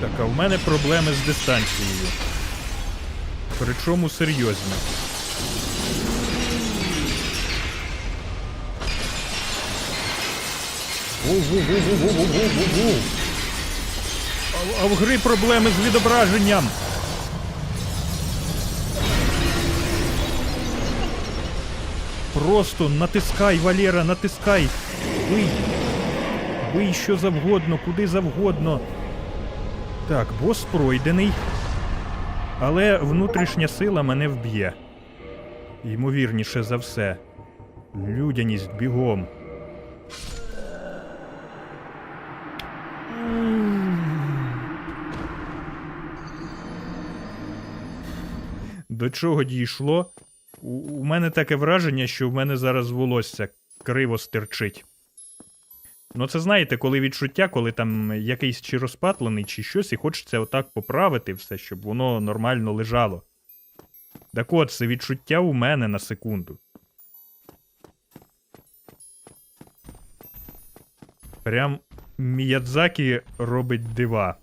Так, а в мене проблеми з дистанцією. Причому серйозні. А, в гри проблеми з відображенням. Просто натискай, Валера, натискай. Бий. Бий що завгодно, куди завгодно. Так, бос пройдений. Але внутрішня сила мене вб'є. Ймовірніше за все. Людяність бігом. До чого дійшло? У, у мене таке враження, що в мене зараз волосся криво стирчить. Ну, це знаєте, коли відчуття, коли там якийсь чи розпатлений, чи щось, і хочеться отак поправити все, щоб воно нормально лежало. Так от, це відчуття у мене на секунду. Прям Міядзакі робить дива.